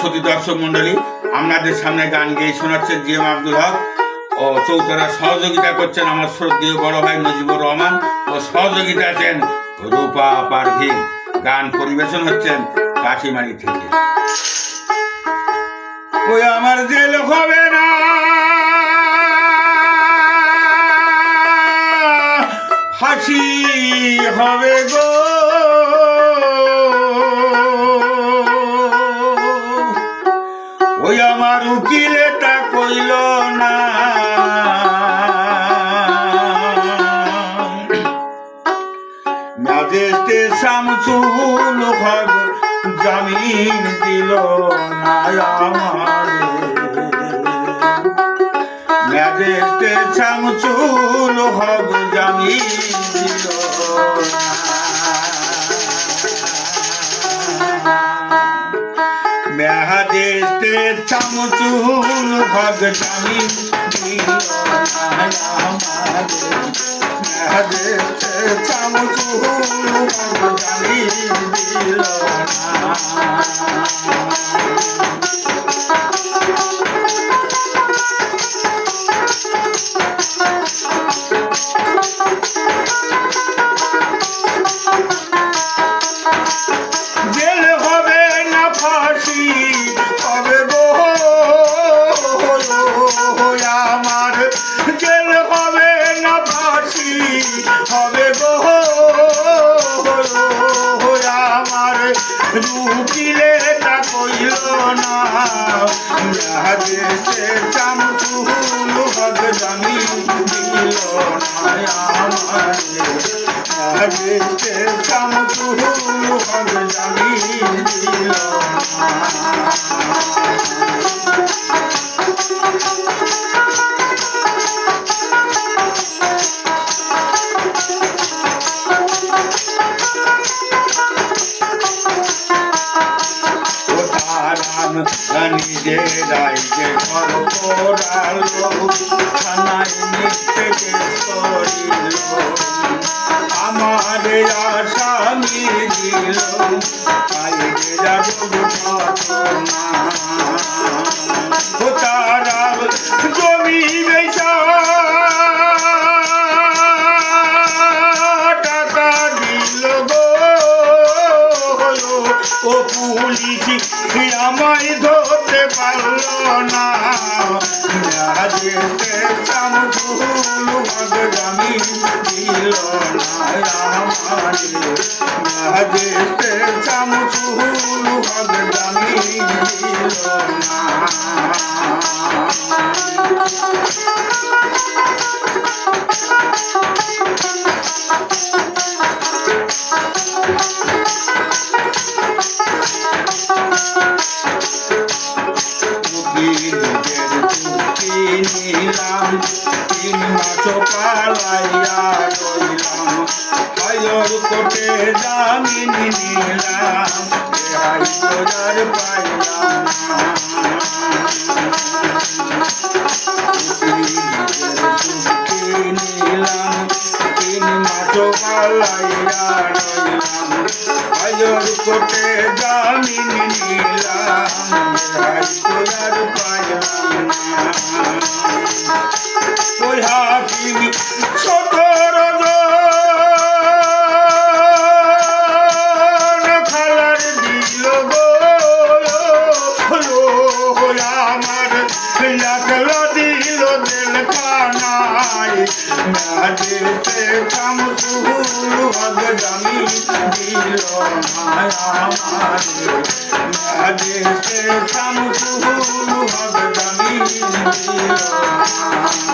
সতী দর্শক মন্ডলী, আপনাদের সামনে গান গেয়ে শোনাচ্ছেন জি এম আব্দুল হক ও চৌতারা সহযোগিতা করছেন আমার শ্রদ্ধেয় বড় ভাই মুজিবুর রহমান ও সহযোগিতা আছেন রূপা পারভি। গান পরিবেশন হচ্ছেন কাশিমারি থেকে। ওই আমার জেল হবে না। ম্যাজেস্টে শামসুল হক জামিন দিল না আমার ম্যাজেস্টে শামসুল হক জামিন দিল না মেহাদেশে চামচুল ভগটানি মেহাদেশে চামচুল দেশে চামচুল হক জামি দিল না আমার দেশে চামচুল হক জামি দিল ও নিজেরাই যে ঘর পোড়ালো থানায় মিথ্যে কেস করিল আমার আসামি দিল আইগে যাব ঘটনা তারা জমি বেচা পুলিশ আমায় ধরতে পারল না। যেতে চামচুল ভগদামি দিল না। যেতে না। তিন মাস পালাইয়া রইলাম হায়র কোটে জামিন নিলাম নিলাম তিন মাস পালাইয়া রইলাম হায়র কোটে জামিন নিলাম রেহাই না। ওই হাকিম সতেরো খালার দিল গো আমার লাগল দিল দিল খানায় মেহাদেতে কামসুল ভগদামি দিল আমার মেহাদেতে কামসুল ভগদামি দিল জেলখানাতে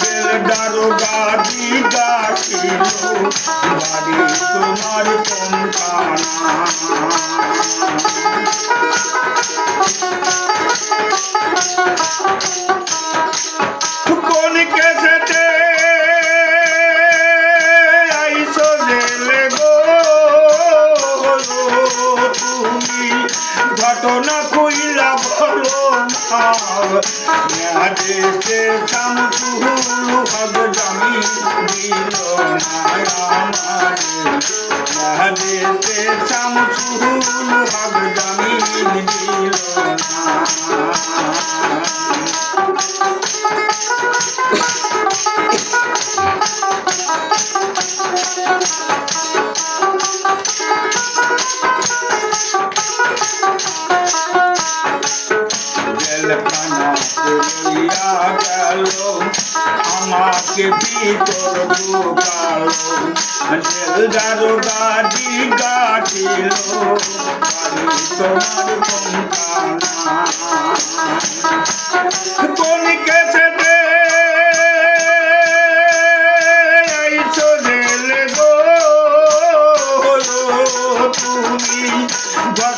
জেল দারোগা দিগা ছিল বাড়ি তোমার কোনখানা মেহাদেশে শামসুল হক জামি দিল মেহাদেশে শামসুল হক জামি দিল না আমাকে ভিতর ঢুকালো জেল দারোগা জিজ্ঞাসিল বাড়ি তোমার কোনখানা কোন কেসেতে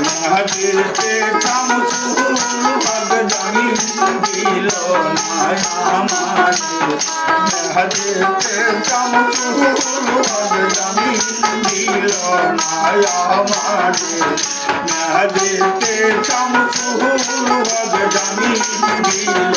মহাদেশে শামসুল ভাগ জানি দিল আমার মহাদেশে শামসুল ভাগ জানি দিল আমার মহাদেশে শামসুল ভাগ জানি দিল